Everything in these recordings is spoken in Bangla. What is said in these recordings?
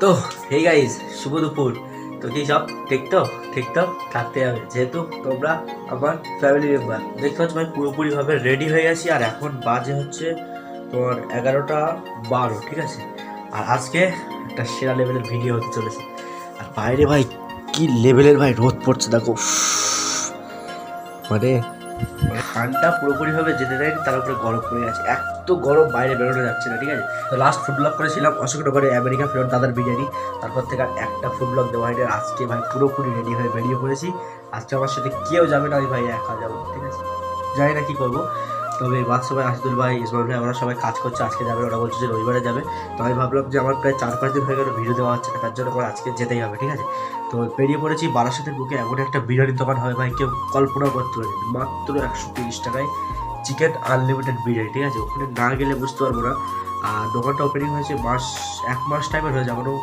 তো হে গাইজ শুভ দুপুর। তো কি সব? ঠিক তো ঠিক তো থাকতে হবে। যেহেতু তোমরা আমার ফ্যামিলি মেম্বার দেখতে পাচ্ছ ভাই পুরোপুরিভাবে রেডি হয়ে গেছি। আর এখন বাজে হচ্ছে তোমার এগারোটা বারো, ঠিক আছে? আর আজকে একটা সেরা লেভেলের ভিডিও হতে চলেছে। আর বাইরে ভাই, কি লেভেলের ভাই রোদ পড়ছে, দেখো। মানে মানে ঠান্ডা পুরোপুরিভাবে যেতে দেয়নি তার উপরে গরম পড়ে গেছে। এত গরম বাইরে বেরোনো যাচ্ছে না, ঠিক আছে? তো লাস্ট ফুড ব্লগ করেছিলাম অশোকনগরে আমেরিকা ফেরত দাদার বিরিয়ানি। তারপর থেকে আর একটা ফুড ব্লগ দেওয়া হয়নি আজকে ভাই পুরোপুরি রেডি হয়ে বেরিয়ে পড়েছি। আজকে আমার সাথে কেউ যাবে না, আমি ভাই একা যাব, ঠিক আছে? যাই না কি করব। তবে ভাই আসদুল ভাই, ইসমাইল ভাই, ওরা সবাই কাজ করছে, আজকে যাবে, ওরা বলছে যে রবিবারে যাবে। তো আমি ভাবলাম যে আমার প্রায় চার পাঁচ দিন হয়ে গেল ভিডিও দেওয়া হচ্ছে তার জন্য আজকে যেতেই হবে, ঠিক আছে? তো বেরিয়ে পড়েছি বারাসাতের বুকে, এমন একটা বিরিয়ানির দোকান হয় ভাই, কেউ কল্পনা করতে পারে মাত্র একশো তিরিশ টাকায় চিকেন আনলিমিটেড বিরিয়ানি, ঠিক আছে? ওখানে না গেলে বুঝতে পারব না। আর দোকানটা ওপেনিং হয়েছে মাস, এক মাস টাইমের হয়েছে এখনও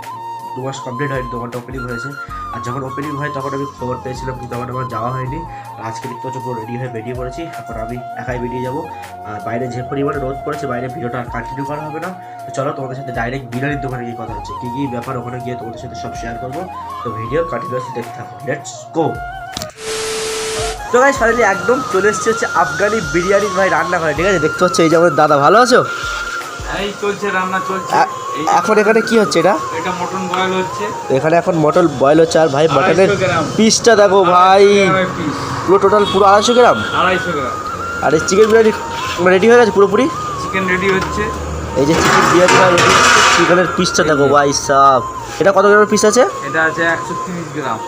দু মাস কমপ্লিট হয়নি দোকানটা ওপেনিং হয়েছে। আর যখন ওপেনিং হয় তখন আমি খবর পেয়েছিলাম কিন্তু তখন আমার যাওয়া হয়নি। আর আজকে দেখতে পুরো রেডি হয়ে বেরিয়ে পড়েছি। এখন আমি একাই বেরিয়ে যাব। আর বাইরে যে পরিমাণে রোদ পড়েছে বাইরে ভিডিওটা আর কন্টিনিউ করা হবে না। তো চলো তোমাদের সাথে ডাইরেক্ট বিরিয়ানির দোকানে গিয়ে কথা হচ্ছে। কী কী ব্যাপার ওখানে গিয়ে তোমাদের সাথে সব শেয়ার করব। তো ভিডিও কন্টিনিউসলি দেখতে থাকো। লেটস গো তো ভাই ফাইনালি একদম চলে এসেছে হচ্ছে আফগানি বিরিয়ানি ভাই রান্না করে ঠিক আছে দেখতে হচ্ছে এই যে আমাদের দাদা ভালো আছো? এই চলছে রান্না চলছে। এখন এখানে কি হচ্ছে এটা? এটা মটন বয়েল হচ্ছে। এখানে এখন মটন বয়েল হচ্ছে আর ভাই মটনের পিসটা দেখো ভাই। পুরো টোটাল পুরো আড়াইশো গ্রাম? আড়াইশো গ্রাম। আর এই চিকেন বিরিয়ানি রেডি হয়ে গেছে পুরোপুরি? চিকেন রেডি হচ্ছে। এই যে চিকেন বিরিয়ানি চিকেনের পিসটা দেখো ভাই সাপ এটা কত গ্রামের পিস আছে? এটা আছে একশো তিরিশ গ্রাম।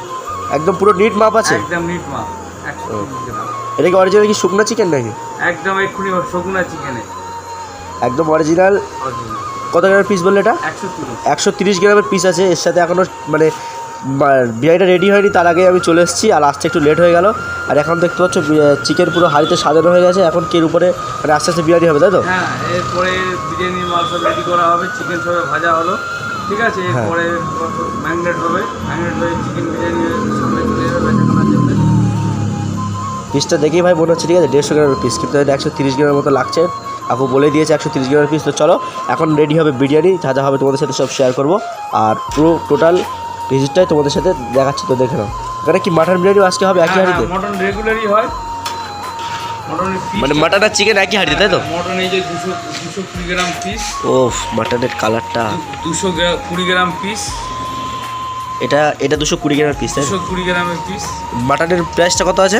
একদম পুরো নিট মাপ আছে? একদম নিট মাপ একশো গ্রাম। এটা কি অরিজিনাল কি শুকনো চিকেন নাকি? একদম এক্ষুনি শগুনা চিকেনে একদম অরিজিনাল অরিজিনাল কত গ্রামের পিস বললে এটা? একশো তিরিশ। গ্রামের পিস আছে এর সাথে এখনও মানে বিরিয়ানিটা রেডি হয়নি তার আগে আমি চলে এসেছি আর আসতে একটু লেট হয়ে গেল। আর এখন দেখতে পাচ্ছ চিকেন পুরো হাঁড়িতে সাজানো হয়ে গেছে এখন কের উপরে মানে আস্তে আস্তে বিরিয়ানি হবে তাই তো? হ্যাঁ এরপরে বিরিয়ানির মাল সব রেডি করা হবে চিকেন সবে ভাজা হলো ঠিক আছে? হ্যাঁ। এরপরে ম্যাগনেট হবে ম্যাগনেট হয়ে চিকেন বিরিয়ানি সামনে চলে যাবে পিসটা দেখেই ভাই মনে হচ্ছে ঠিক আছে দেড়শো গ্রামের পিস কিন্তু একশো তিরিশ গ্রামের মতো লাগছে। আপু বলে দিয়েছে একশো তিরিশ গ্রামের পিস তো চলো এখন রেডি হবে বিরিয়ানি যা যা হবে তোমাদের সাথে সব শেয়ার করব। আর পুরো টোটাল ভিজিটটাই তোমাদের সাথে দেখাচ্ছি তো দেখে নাও। এখানে কি মাটন বিরিয়ানি আজকে হবে একই হাঁড়িতে? মটন রেগুলারই হয়। মানে মাটন আর চিকেন একই হাঁড়িতে তাই তো? মটন এই যে দুশো দুশো কুড়ি গ্রাম পিস ও মাটনের কালারটা দুশো কুড়ি গ্রাম পিস এটা এটা দুশো কুড়ি গ্রামের পিস তাই দুশো কুড়ি গ্রামের পিস মাটনের প্রাইসটা কত আছে?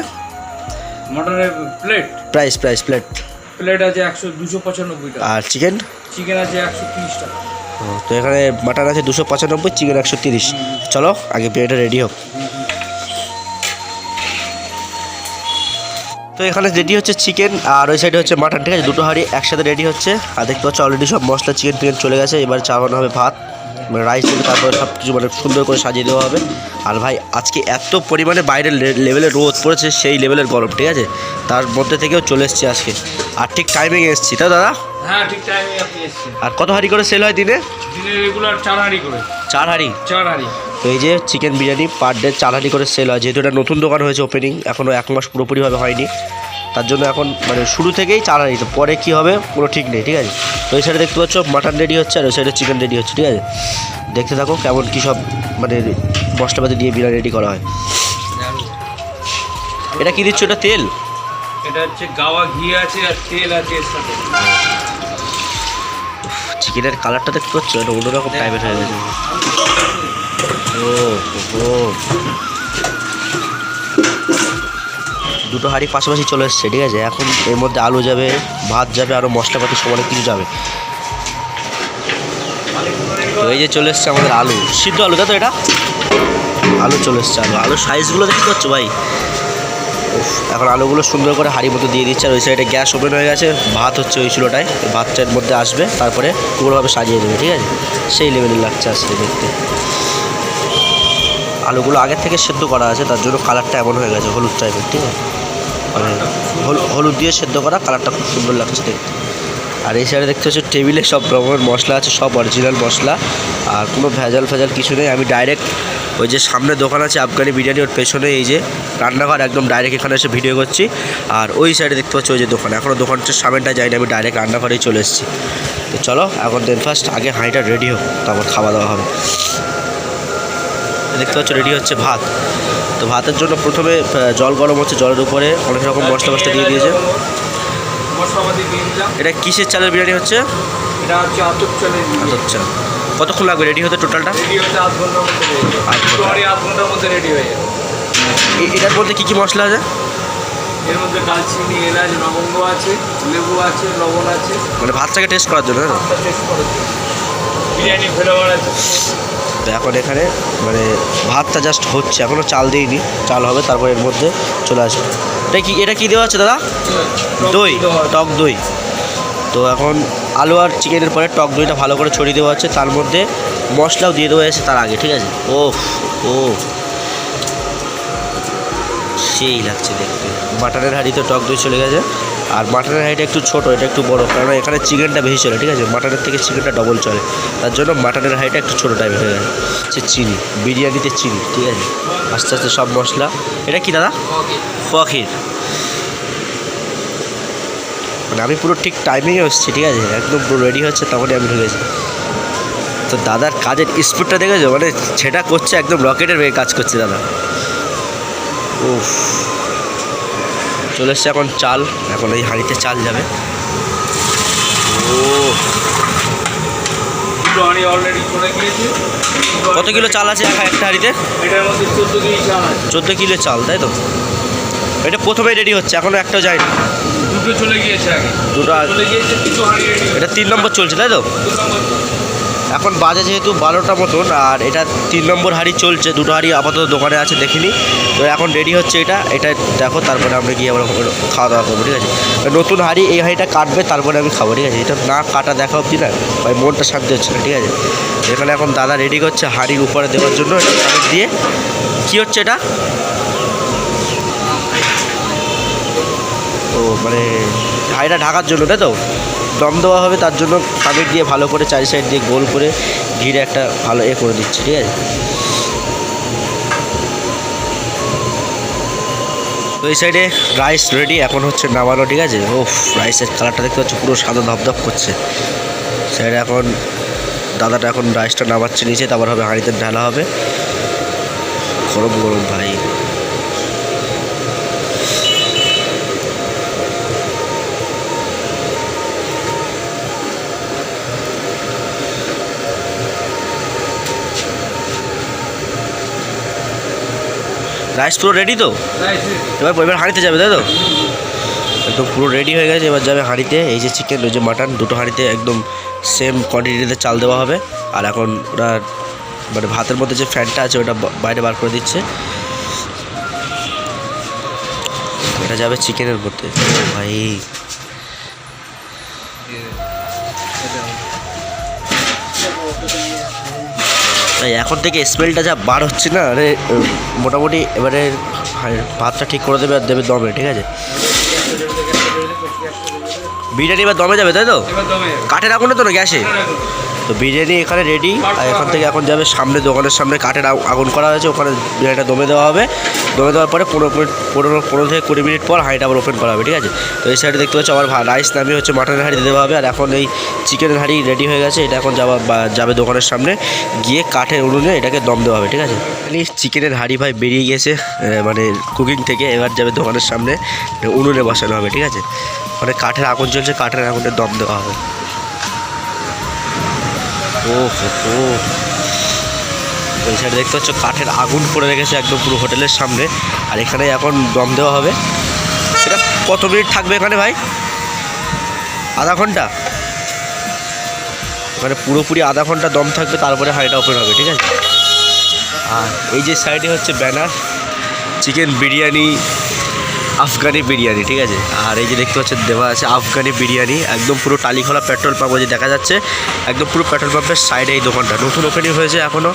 মটনের plate price price plate plate আছে একশো দুশো পঁচানব্বই টাকা। আর চিকেন? চিকেন আছে একশো তিরিশ টাকা। তো এখানে মাটন আছে দুশো পঁচানব্বই চিকেন একশো তিরিশ। চলো আগে বিরিয়ানিটা রেডি হোক। তো এখানে রেডি হচ্ছে চিকেন আর ওই সাইডে হচ্ছে মাটন ঠিক আছে? দুটো হাঁড়ি একসাথে রেডি হচ্ছে। আর দেখতে পাচ্ছ অলরেডি সব মশলা চিকেন টিকেন চলে গেছে। এবার চাওয়ানো হবে ভাত। রাইস হবে তারপরে সব কিছু মানে সুন্দর করে সাজিয়ে দেওয়া হবে। আর ভাই আজকে এত পরিমাণে বাইরের লেভেলে রোদ পড়েছে সেই লেভেলের গরম ঠিক আছে? তার মধ্যে থেকেও চলে এসেছি আজকে। আর ঠিক টাইমিং এসেছি তাই দাদা? হ্যাঁ ঠিক টাইমে আপনি এসছেন। আর কত হাঁড়ি করে সেল হয় দিনে? দিনে রেগুলার চার হাঁড়ি করে। চার হাঁড়ি? চার হাঁড়ি। তো এই যে চিকেন বিরিয়ানি পার ডে চালানি করে সেল হয়। যেহেতু এটা নতুন দোকান হয়েছে ওপেনিং এখনও এক মাস পুরোপুরিভাবে হয়নি। তার জন্য এখন মানে শুরু থেকেই চালানি তো পরে কী হবে কোনো ঠিক নেই ঠিক আছে? তো এই সাইডে দেখতে পাচ্ছ মাটন রেডি হচ্ছে আর ওই সাইডে চিকেন রেডি হচ্ছে ঠিক আছে? দেখতে থাকো কেমন কী সব মানে মশলাপাতি দিয়ে বিরিয়ানি রেডি করা হয়। এটা কী দিচ্ছ এটা তেল? এটা হচ্ছে গাওয়া ঘি আছে আর তেল আছে এর সাথে। চিকেনের কালারটা দেখতে পাচ্ছ? এটা অন্যরকম টাইপের হয়ে গেছে। ও ও দুটো হাঁড়ি পাশাপাশি চলে এসছে, ঠিক আছে? এখন এর মধ্যে আলু যাবে, ভাত যাবে আরও মশলাপাতি অনেক কিছু যাবে। তো এই যে চলে এসছে আমাদের আলু। সিদ্ধ আলু তো এটা? আলু চলে এসছে, আলু। আলুর সাইজগুলো দেখতে পাচ্ছ ভাই? এখন আলুগুলো সুন্দর করে হাঁড়ির মতো দিয়ে দিচ্ছে, আর ওই সাইডে গ্যাস ওপেন হয়ে গেছে। ভাত হচ্ছে ওই চুলোটায় ভাতটার মধ্যে আসবে, তারপরে পুরোভাবে সাজিয়ে দেবে, ঠিক আছে? সেই লেভেলের লাগছে আজকে দেখতে। আলুগুলো আগের থেকে সেদ্ধ করা আছে, তার জন্য কালারটা এমন হয়ে গেছে, হলুদ টাইপের ঠিক আছে? মানে হলুদ দিয়ে সেদ্ধ করা কালারটা খুব সুন্দর লাগছে দেখতে। আর এই সাইডে দেখতে হচ্ছে টেবিলে সব রকমের মশলা আছে, সব অরিজিনাল মশলা, আর কোনো ভেজাল ফেজাল কিছু নেই। আমি ডাইরেক্ট ওই যে সামনে দোকান আছে আফগানি বিরিয়ানি ওর পেছনে এই যে রান্নাঘর, একদম ডাইরেক্ট এখানে এসে ভিডিও করছি। আর ওই সাইডে দেখতে পাচ্ছি, ওই যে দোকান এখনও দোকানটার সামনেটা যাইনি আমি ডাইরেক্ট রান্নাঘরেই চলে এসেছি। তো চলো, এখন দেন ফার্স্ট আগে হাঁড়িটা রেডি হোক, তারপর খাওয়া দাওয়া হবে। দেখতে পাচ্ছ রেডি হচ্ছে ভাত। তো ভাতের জন্য প্রথমে জল গরম হচ্ছে জলের উপরে অনেক রকম মশলা মশলা দিয়ে দিয়েছে। এটা কিসের চালের বিরিয়ানি হচ্ছে? আচ্ছা কতক্ষণ লাগবে? রেডি হতে টোটালটা হয়ে এটার মধ্যে কী কী মশলা আছে? এর মধ্যে দালচিনি এলাচ লবঙ্গ আছে লেবু আছে লবণ আছে। মানে ভাতটাকে টেস্ট করার জন্য তাই টেস্ট করার জন্য। বিরিয়ানি ফ্লেভার আছে। তো এখন এখানে মানে ভাতটা জাস্ট হচ্ছে এখনও চাল দিইনি, চাল হবে, তারপর এর মধ্যে চলে আসবে। এটা কি এটা কি দেওয়া আছে দাদা? দই, টক দই। তো এখন আলু আর চিকেনের পরে টক দইটা ভালো করে ছড়িয়ে দেওয়া হচ্ছে, তার মধ্যে মশলাও দিয়ে দেওয়া হয়েছে তার আগে, ঠিক আছে? ও ও। সেই লাগছে দেখতে। মাটনের হাঁড়িতে টক দই চলে গেছে। আর মাটনের হাঁড়িটা একটু ছোট, এটা একটু বড় কারণ এখানে চিকেনটা বেশি চলে, ঠিক আছে? মাটনের থেকে চিকেনটা ডবল চলে। তার জন্য মাটনের হাঁড়িটা একটু ছোটো টাইপের হয়ে গেছে সে চিনি, বিরিয়ানিতে চিনি, ঠিক আছে? আস্তে আস্তে সব মশলা। এটা কি দাদা? ফকির। মানে আমি পুরো ঠিক টাইমিংয়ে এসেছি, ঠিক আছে? একদম পুরো রেডি হচ্ছে, তখনই আমি ঢুকেছি। তো দাদার কাজের স্পিডটা দেখেছ? মানে সেটা করছে, একদম রকেটের বেগে কাজ করছে দাদা। উফ। চলে এসছে এখন চাল। এখন এই হাঁড়িতে চাল যাবে। কত কিলো চাল আছে এক একটা হাঁড়িতে চোদ্দ কেজি চাল চোদ্দ কিলো চাল তাই তো? এটা প্রথমেই রেডি হচ্ছে এখনও একটাও যায়নি। দুটো চলে গিয়েছে আগে। দুটো চলে গিয়েছে এটা তিন নম্বর চলছে তাই তো? এখন বাজে যেহেতু বারোটা মতন, আর এটা তিন নম্বর হাঁড়ি চলছে, দুটো হাঁড়ি আপাতত দোকানে আছে, দেখিনি। তো এখন রেডি হচ্ছে এটা এটা দেখো, তারপরে আমরা গিয়ে আমরা খাওয়া দাওয়া করব, ঠিক আছে? নতুন হাঁড়ি, এই হাঁড়িটা কাটবে, তারপরে আমি খাব, ঠিক আছে? এটা না কাটা দেখা অবধি না, ভাই, মনটা শান্তি হচ্ছে না, ঠিক আছে? এখানে এখন দাদা রেডি করছে হাঁড়ির উপরে দেওয়ার জন্য দিয়ে। কী হচ্ছে এটা? ও মানে হাঁড়িটা ঢাকার জন্য, তাই তো? দম দেওয়া হবে, তার জন্য কামিট দিয়ে ভালো করে চারি সাইড দিয়ে গোল করে ঘিরে একটা ভালো এ করে দিচ্ছি, ঠিক আছে? তো এই সাইডে রাইস রেডি এখন হচ্ছে নামানো, ঠিক আছে? ও রাইসের কালারটা দেখতে পাচ্ছ, পুরো সাদা ধপধপ করছে। সাইডে এখন দাদাটা এখন রাইসটা নামাচ্ছে নিচে, তারপর হবে হাঁড়িতে ঢালা হবে। গরম গরম, ভাই। রাইস পুরো রেডি তো? এবার এবার হাঁড়িতে যাবে তাই তো? একদম পুরো রেডি হয়ে গেছে এবার যাবে হাঁড়িতে। এই যে চিকেন ওই যে মাটন দুটো হাঁড়িতে একদম সেম কোয়ান্টিটিতে চাল দেওয়া হবে। আর এখন ওরা মানে ভাতের মধ্যে যে ফ্যানটা আছে ওটা বাইরে বার করে দিচ্ছে। এটা যাবে চিকেনের মধ্যে। ভাই এখন থেকে স্মেলটা যা বার হচ্ছে না, আরে, মোটামুটি এবারে ভাতটা ঠিক করে দেবে আর দেবে দমে, ঠিক আছে? বিরিয়ানি এবার দমে যাবে তাই তো? কাঠের আগুনে তো না গ্যাসে? তো বিরিয়ানি এখানে রেডি আর এখান থেকে এখন যাবে সামনে দোকানের সামনে কাঠের আগ- আগুন করা হয়েছে ওখানে বিরিয়ানিটা দমে দেওয়া হবে। দমে দেওয়ার পরে পনেরো মিনিট পনেরো পনেরো থেকে কুড়ি মিনিট পর হাঁড়িটা আবার ওপেন করা হবে ঠিক আছে? তো এই সাইডে দেখতে পাচ্ছি আমার রাইস নামিয়ে হচ্ছে মাটনের হাঁড়ি দেওয়া হবে আর এখন এই চিকেনের হাঁড়ি রেডি হয়ে গেছে এটা এখন যাওয়া বা- যাবে দোকানের সামনে গিয়ে কাঠের উনুনে এটাকে দম দেওয়া হবে ঠিক আছে? চিকেনের হাঁড়ি ভাই বেরিয়ে গেছে মানে কুকিং থেকে এবার যাবে দোকানের সামনে উনুনে বসানো হবে ঠিক আছে? মানে কাঠের আগুন চলছে কাঠের আগুনের দম দেওয়া হবে। ও ও ওই সাইডে দেখতে পাচ্ছ, কাঠের আগুন করে রেখেছে একদম পুরো হোটেলের সামনে। আর এখানে এখন দম দেওয়া হবে। সেটা কত মিনিট থাকবে এখানে ভাই? আধা ঘণ্টা? মানে পুরোপুরি আধা ঘণ্টা দম থাকবে, তারপরে হাঁড়িটা ওপেন হবে, ঠিক আছে? আর এই যে সাইডে হচ্ছে ব্যানার চিকেন বিরিয়ানি আফগানি বিরিয়ানি, ঠিক আছে? আর এই যে দেখতে পাচ্ছেন দেওয়া আছে আফগানি বিরিয়ানি। একদম পুরো টালিখোলা পেট্রোল পাম্প যে দেখা যাচ্ছে। একদম পুরো পেট্রোল পাম্পের সাইডে এই দোকানটা। নতুন ওপেনিং হয়েছে এখনও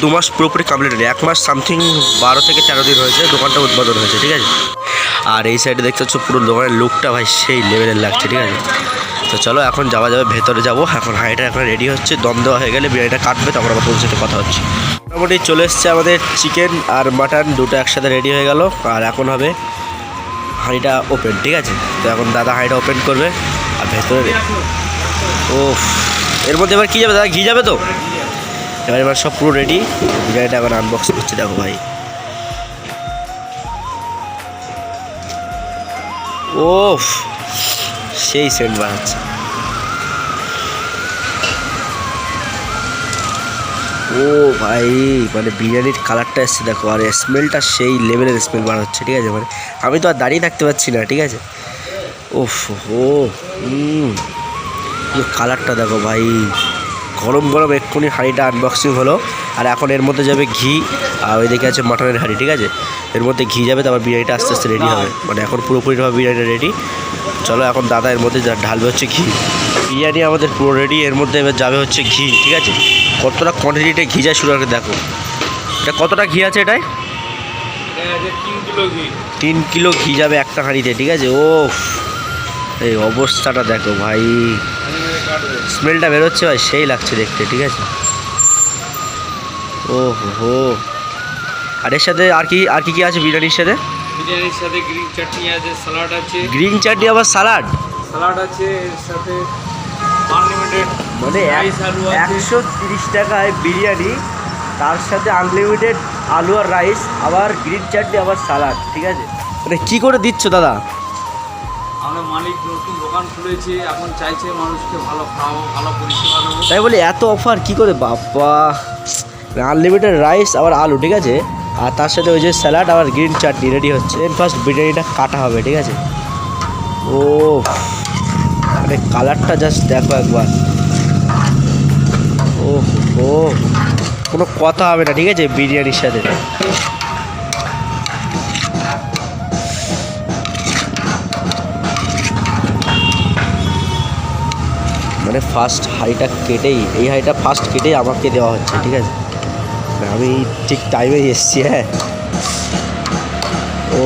দু মাস পুরোপুরি কমপ্লিট হয়নি। এক মাস সামথিং বারো থেকে তেরো দিন হয়েছে দোকানটা উদ্বোধন হয়েছে, ঠিক আছে? আর এই সাইডে দেখতে পাচ্ছ পুরো দোকানের লুকটা ভাই সেই লেভেলের লাগছে, ঠিক আছে? তো চলো, এখন যাওয়া যাবে, ভেতরে যাব। এখন হাঁড়িটা এখন রেডি হচ্ছে, দম দেওয়া হয়ে গেলে বিরিয়ানিটা কাটবে, তখন আবার তোর সাথে কথা হচ্ছে। মোটামুটি চলে এসছে আমাদের চিকেন আর মাটন দুটো একসাথে রেডি হয়ে গেল। আর এখন হবে হাঁড়িটা ওপেন ঠিক আছে? তো এখন দাদা হাঁড়িটা ওপেন করবে, আর ভেতরে ও এর মধ্যে এবার কী যাবে দাদা? ঘি যাবে তো? এবার এবার সব পুরো রেডি বিরিয়ানিটা এখন আনবক্স করছে, দেখো ভাই। ও সেই সেন্ট বানাচ্ছে ও ভাই মানে বিরিয়ানির কালারটা এসছে, দেখো, আর স্মেলটা সেই লেভেলের স্মেল বার হচ্ছে ঠিক আছে? মানে আমি তো আর দাঁড়িয়ে থাকতে পারছি না, ঠিক আছে? ওফ ও কালারটা দেখো ভাই, গরম গরম, এক্ষুনি হাঁড়িটা আনবক্সিং হলো, আর এখন এর মধ্যে যাবে ঘি, আর ওই ওইদিকে আছে মাটনের হাঁড়ি, ঠিক আছে? এর মধ্যে ঘি যাবে, তারপর বিরিয়ানিটা আস্তে আস্তে রেডি হবে। মানে এখন পুরোপুরিভাবে বিরিয়ানিটা রেডি চলো, এখন দাদা এর মধ্যে ঢালবে হচ্ছে ঘি। বিরিয়ানি আমাদের পুরো রেডি এর মধ্যে এবার যাবে হচ্ছে ঘি, ঠিক আছে? কতটা কোয়ান্টিটিতে ঘি যায় শুরু করে দেখো। এটা কতটা ঘি আছে এটাই তিন কিলো ঘি তিন কিলো ঘি যাবে একটা হাঁড়িতে ঠিক আছে? ও এই অবস্থাটা দেখো ভাই। স্মেলটা বেরোচ্ছে ভাই সেই লাগছে দেখতে ঠিক আছে? ও হো আর এর সাথে আর কি আর কি কি আছে বিরিয়ানির সাথে? বিরিয়ানির সাথে গ্রিন চাটনি আছে স্যালাড আছে। গ্রিন চাটনি আবার সালাড স্যালাড আছে এর সাথে আনলিমিটেড মানে একশো তিরিশ টাকায় বিরিয়ানি তার সাথে আনলিমিটেড আলু আর রাইস আবার গ্রিন চাটনি আবার সালাড ঠিক আছে? মানে কি করে দিচ্ছ দাদা? আমরা মালিক নতুন দোকান খুলেছে এখন চাইছে মানুষকে ভালো খাওয়াবো ভালো পরিষেবা দেবো। তাই বলি এত অফার কি করে? বাবা আনলিমিটেড রাইস আবার আলু ঠিক আছে? আর তার সাথে ওই যে স্যালাড আবার গ্রিন চাটনি রেডি হচ্ছে। ফার্স্ট বিরিয়ানিটা কাটা হবে ঠিক আছে? ও মানে কালারটা জাস্ট দেখো একবার। ও ও কোনো কথা হবে না, ঠিক আছে? বিরিয়ানির সাথে। মানে ফার্স্ট হাঁড়িটা কেটেই, এই হাঁড়িটা ফার্স্ট কেটেই আমাকে দেওয়া হচ্ছে, ঠিক আছে? মানে আমি ঠিক টাইমে এসছি হ্যাঁ। ও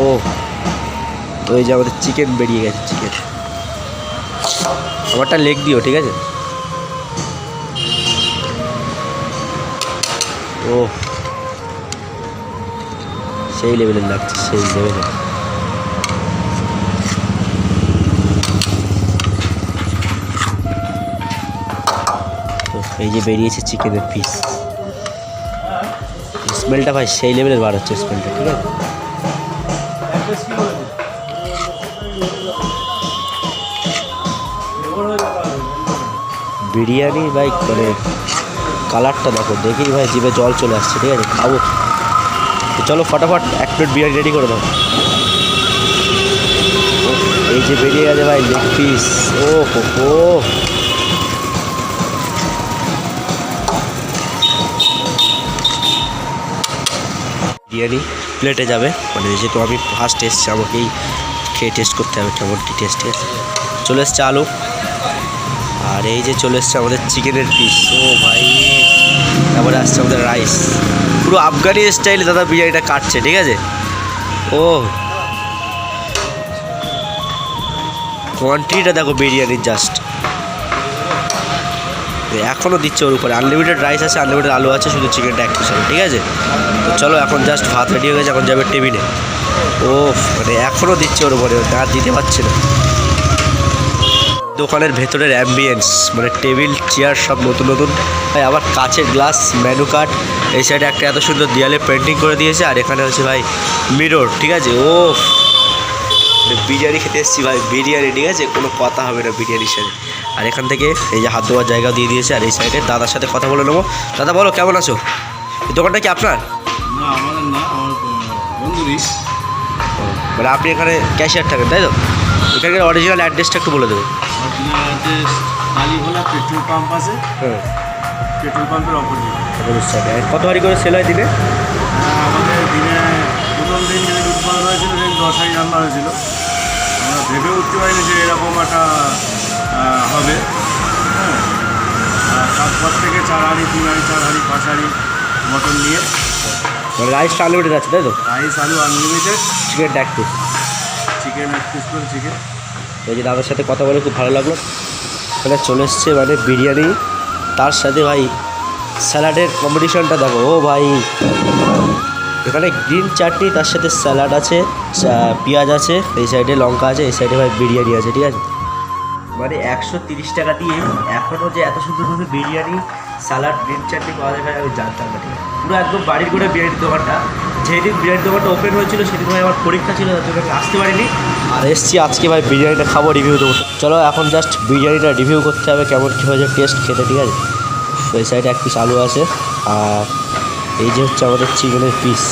ওই যে আমাদের চিকেন বেরিয়ে গেছে। আমারটা লেগ দিও, ঠিক আছে? ও সেই লেভেলের লাগছে, সেই লেভেলের তো এই যে বেরিয়েছে চিকেনের পিস স্মেলটা ভাই, সেই লেভেলের বার হচ্ছে স্মেলটা ঠিক আছে? বিরিয়ানি, ভাই মানে কালারটা দেখো, দেখেই ভাই জিভে জল চলে আসছে, ঠিক আছে? খাব। চলো ফটাফট এক প্লেট বিরিয়ানি রেডি করে দাও। এই যে বেরিয়ে গেছে ভাই, লেগ পিস। ও হো বিরিয়ানি প্লেটে যাবে। মানে যেহেতু আমি ফার্স্ট এসছি, আমাকেই খেয়ে টেস্ট করতে হবে, কেমন কী টেস্ট চলে এসছে আলু। আর এই যে চলে এসছে আমাদের চিকেনের পিস ও ভাই, তারপরে আসছে আমাদের রাইস পুরো আফগানি স্টাইলে দাদা বিরিয়ানিটা কাটছে, ঠিক আছে? ও। কোয়ান্টিটিটা দেখো বিরিয়ানির জাস্ট এখনও দিচ্ছে ওর উপরে। আনলিমিটেড রাইস আছে আনলিমিটেড আলু আছে, শুধু চিকেনটা এক পিস ঠিক আছে? তো চলো এখন জাস্ট ভাত রেডি হয়ে গেছে, এখন যাবে টেবিলে। ও মানে এখনও দিচ্ছে ওর উপরে আর দিতে পারছে না। দোকানের ভেতরের অ্যাম্বিয়েন্স মানে টেবিল চেয়ার সব নতুন নতুন। ভাই আবার কাচের গ্লাস মেনু কার্ড এই সাইডে একটা এত সুন্দর দেয়ালে পেন্টিং করে দিয়েছে আর এখানে হচ্ছে ভাই মিরর ঠিক আছে? ও বিরিয়ানি খেতে এসেছি ভাই বিরিয়ানি ঠিক আছে? কোনো কথা হবে না বিরিয়ানির সাথে। আর এখান থেকে এই যে হাত ধোয়ার জায়গা দিয়ে দিয়েছে আর এই সাইডে দাদার সাথে কথা বলে নেব। দাদা বলো কেমন আছো? এই দোকানটা কি আপনার? না আমাদের না আমার বন্ধুরই। মানে আপনি এখানে ক্যাশিয়ার থাকেন তাই তো? এখানকার অরিজিনাল অ্যাড্রেসটা একটু বলে দেবেন। আপনার অ্যাড্রেস কালীভোলা পেট্রোল পাম্প আছে। হ্যাঁ। পেট্রোল পাম্পের অপোজিট কত হারি করে সেল হয় দিনে? আমাদের দিনে প্রথম দিন যেদিন উৎপাদন হয়েছিল সেদিন দশ হাড়ি রান্না হয়েছিল। আমরা ভেবে উঠতে পারিনি যে এরকম একটা হবে। হ্যাঁ। তারপর থেকে চার হাড়ি তিন হাড়ি চার হাড়ি পাঁচ হাড়ি মটন নিয়ে। মানে রাইসটা আনলিমিটেড আছে তাই তো? রাইস আলু আনলিমিটেড চিকেন এক পিস চিকেন এক পিস করে চিকেন এই যে দাদার সাথে কথা বলে খুব ভালো লাগল। এখানে চলে এসছে মানে বিরিয়ানি। তার সাথে ভাই স্যালাডের কম্পিটিশনটা দেখো। ও ভাই, এখানে গ্রিন চাটনি তার সাথে স্যালাড আছে পেঁয়াজ আছে, এই সাইডে লঙ্কা আছে, এই সাইডে ভাই বিরিয়ানি আছে, ঠিক আছে? মানে একশো তিরিশ টাকা দিয়ে এখনও যে এত সুন্দরভাবে বিরিয়ানি স্যালাড গ্রিন চাটনি পাওয়া যাবে আমি জানতাম না পুরো একদম বাড়ির করে বিরিয়ানির দোকানটা। যেদিন বিরিয়ানির দোকানটা ওপেন হয়েছিল, সেদিন ভাই আমার পরীক্ষা ছিল, তার জন্য আসতে পারিনি। আর এসছি আজকে ভাই বিরিয়ানিটা খাব রিভিউ দেবো। চলো এখন জাস্ট বিরিয়ানিটা রিভিউ করতে হবে, কেমন কী হয়েছে টেস্ট খেতে, ঠিক আছে? ওই সাইডে এক পিস আলু আছে। আর এই যে হচ্ছে আমাদের চিকেনের পিস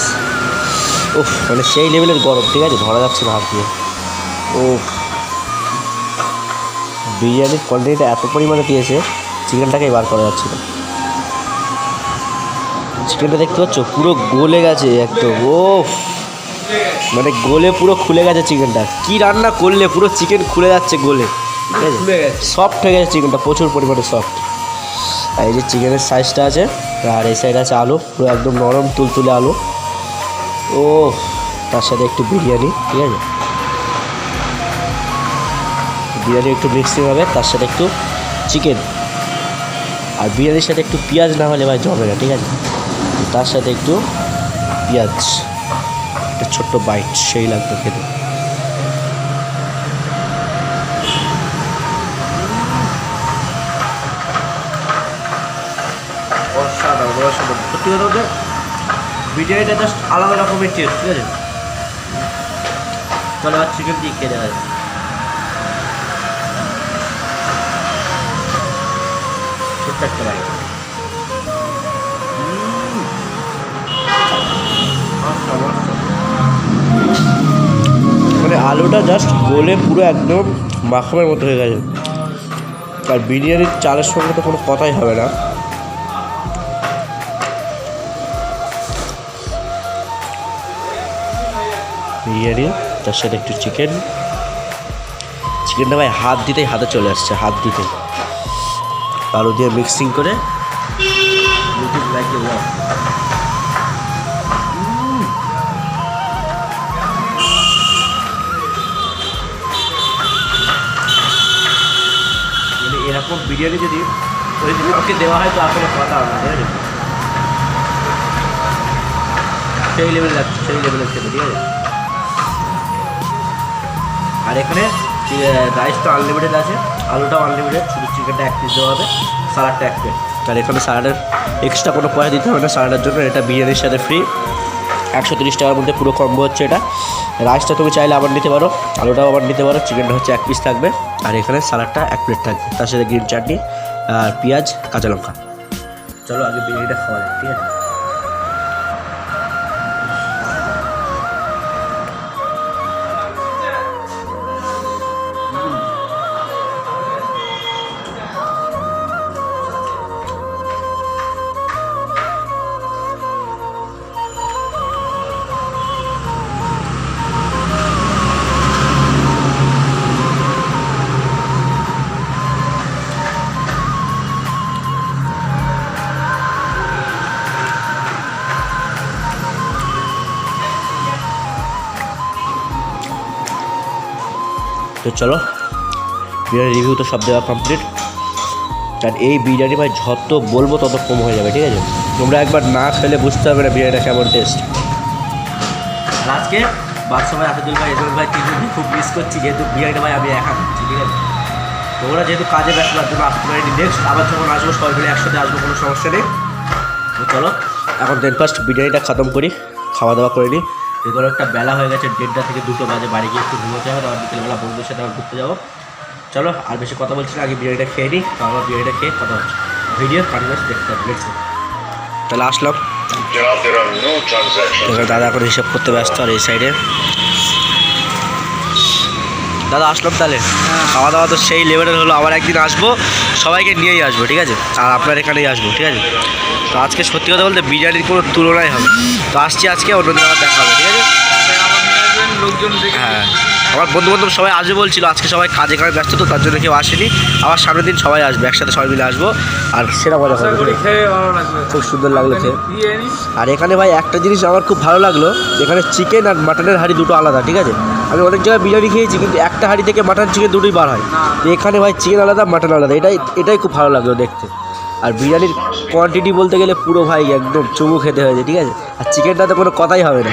উফ মানে সেই লেভেলের গরম, ঠিক আছে? ধরা যাচ্ছে না হাত দিয়ে উফ। বিরিয়ানির কোয়ান্টিটিটা এত পরিমাণে দিয়েছে চিকেনটাকেই বার করা যাচ্ছে না। চিকেনটা দেখতে পাচ্ছ পুরো গলে গেছে একদম ও মানে গলে পুরো খুলে গেছে চিকেনটা কি রান্না করলে পুরো চিকেন খুলে যাচ্ছে গলে। ঠিক আছে? সফট হয়ে গেছে চিকেনটা প্রচুর পরিমাণে সফট আর এই যে চিকেনের সাইজটা আছে আর এই সাইড আছে আলু পুরো একদম নরম তুলতুলে আলু। ও তার সাথে একটু বিরিয়ানি ঠিক আছে? বিরিয়ানি একটু মিক্সিং হবে, তার সাথে একটু চিকেন আর বিরিয়ানির সাথে একটু পেঁয়াজ না হলে ভাই জমে না, ঠিক আছে? তার সাথে একটু পেঁয়াজ, একটা ছোট্ট বাইট সেই লাগবে খেতে। বিরিয়ানিটা জাস্ট আলাদা রকমের টেস্ট ঠিক আছে? চলো এবার চিকেন দিয়ে খেয়ে দেখা একটা বাইট মানে আলুটা জাস্ট গলে পুরো একদম মাখনের মতো হয়ে গেছে। আর বিরিয়ানির চালের সঙ্গে তো কোনো কথাই হবে না। বিরিয়ানি তার সাথে একটু চিকেন চিকেনটা ভাই হাত দিতেই হাতে চলে আসছে হাত দিতেই। আলু দিয়ে মিক্সিং করে। এরকম বিরিয়ানি যদি ওই ওকে দেওয়া হয়, তো আসলে কথা হবে ঠিক আছে? সেই লেভেলে যাচ্ছে সেই লেভেলের খেতে, ঠিক আছে? আর এখানে রাইস তো আনলিমিটেড আছে। আলুটাও আনলিমিটেড শুধু চিকেনটা এক পিস দেওয়া হবে স্যালাডটা এক প্লেট আর এখানে স্যালাডের এক্সট্রা কোনো পয়সা দিতে হবে না স্যালাডের জন্য। এটা বিরিয়ানির সাথে ফ্রি একশো তিরিশ টাকার মধ্যে পুরো কম্বো হচ্ছে এটা। রাইসটা তুমি চাইলে আবার নিতে পারো, আলুটাও আবার নিতে পারো চিকেনটা হচ্ছে এক পিস থাকবে। আর এখানে স্যালাডটা এক প্লেট থাকবে। তার সাথে গ্রিন চাটনি আর পেঁয়াজ, কাঁচা লঙ্কা। চলো আগে বিরিয়ানিটা খাওয়া ঠিক আছে? তো চলো বিরিয়ানি রিভিউ তো সব দেওয়া কমপ্লিট আর এই বিরিয়ানি ভাই যত বলব তত কম হয়ে যাবে, ঠিক আছে? তোমরা একবার না খেলে বুঝতে পারবে না বিরিয়ানিটা কেমন টেস্ট আর আজকে বাদশা ভাই, আসাদুল ভাই এজল ভাই তিনজনকে খুব মিস করছি, যেহেতু বিরিয়ানিটা ভাই আমি একা খাচ্ছি ঠিক আছে? তোমরা যেহেতু কাজে ব্যস্ত, তার জন্য আসতে পারিনি নেক্সট আবার যখন আসব, সবাই মিলে একসাথে আসব, কোনো সমস্যা নেই। চলো, এখন ফার্স্ট বিরিয়ানিটা খতম করি, খাওয়া দাওয়া করে নিই। এগুলো একটা বেলা হয়ে গেছে দেড়টা থেকে দুটো বাজে বাড়ি গিয়ে একটু ঘুমোতে হবে আবার বিকেলবেলা বন্ধুদের সাথে আবার ঘুরতে যাব। চলো আর বেশি কথা বলছি না আগে বিরিয়ানিটা খেয়ে নিই তো আমার বিরিয়ানিটা খেয়ে কথা হচ্ছে ভিডিও কন্টিনিউস দেখতে হবে লেটস তাহলে আসলাম দাদা এখন হিসাব করতে ব্যস্ত আর এই সাইডে দাদা আসলাম তাহলে? খাওয়া দাওয়া তো সেই লেভেলের হলো আবার একদিন আসব। সবাইকে নিয়েই আসব, ঠিক আছে? আর আপনার এখানেই আসব, ঠিক আছে? তো আজকে সত্যি কথা বলতে বিরিয়ানির কোনো তুলনাই হবে। তো আসছি আজকে অন্য জায়গায় দেখা হবে, ঠিক আছে? হ্যাঁ। আমার বন্ধু বান্ধব সবাই আসবে বলছিল, আজকে সবাই কাজে কাজে ব্যস্ত তো, তার জন্য কেউ আসেনি। আবার সামনের দিন সবাই আসবে, একসাথে সবাই মিলে আসব। আর সেটা মজা হবে খুব সুন্দর লাগল খেয়ে। আর এখানে ভাই, একটা জিনিস আমার খুব ভালো লাগল এখানে চিকেন আর মাটনের হাঁড়ি দুটো আলাদা, ঠিক আছে? আমি অনেক জায়গায় বিরিয়ানি খেয়েছি, কিন্তু একটা হাঁড়ি থেকে মাটন চিকেন দুটোই বার হয়। তো এখানে ভাই চিকেন আলাদা মাটন আলাদা, এটাই এটাই খুব ভালো লাগল দেখতে। আর বিরিয়ানির কোয়ান্টিটি বলতে গেলে পুরো ভাই একদম চুমু খেতে হয়েছে, ঠিক আছে? আর চিকেনটা তো কোনো কথাই হবে না।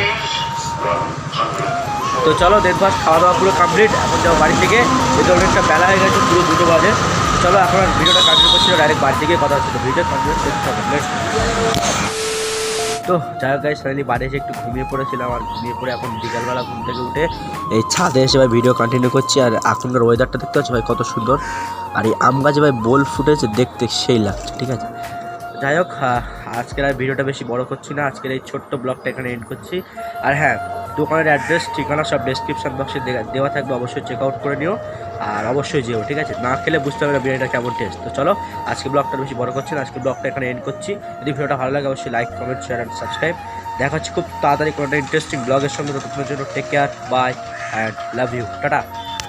তো চলো দেড় খাওয়া দাওয়া পুরো কমপ্লিট এখন যাব বাড়ি থেকে যেহেতু অনেকটা বেলা হয়ে গেছে, পুরো দুটো বাজে। চলো, এখন ভিডিওটা কন্টিনিউ করছিল ডাইরেক্ট বাড়ি থেকে কথা হচ্ছিল ভিডিও কন্টিনিউ করতে তো যাই হোক ফাইনালি বাড়ি এসে একটু ঘুমিয়ে পড়েছিলাম, আর ঘুমিয়ে পড়ে এখন বিকালবেলা ঘুম থেকে উঠে এই ছাদে এসে ভাই ভিডিও কন্টিনিউ করছি, আর এখনকার ওয়েদারটা দেখতে পাচ্ছি ভাই কত সুন্দর। আর এই আম গাছে ভাই বোল ফুটেছে, দেখতে সেই লাগছে, ঠিক আছে? যাই হোক আজকের আর ভিডিওটা বেশি বড় করছি না। আজকের এই ছোট্ট ব্লগটা এখানে এন্ড করছি। আর হ্যাঁ দোকানের অ্যাড্রেস ঠিকানা সব ডেসক্রিপশন বক্সে দেওয়া থাকবে, অবশ্যই চেক আউট করে নিও। আর অবশ্যই যেও, ঠিক আছে? না খেলে বুঝতে না বিরিয়ানিটা কেমন টেস্ট তো চলো, আজকে ব্লগটা বেশি বড় করছি না, আজকে ব্লগটা এখানে এন্ড করছি। যদি ভিডিওটা ভালো লাগে, অবশ্যই like comment share and subscribe দেখা হচ্ছে খুব তাড়াতাড়ি কোনো ইন্টারেস্টিং ব্লগের সঙ্গে। ততক্ষণের জন্য take care bye and love you tata.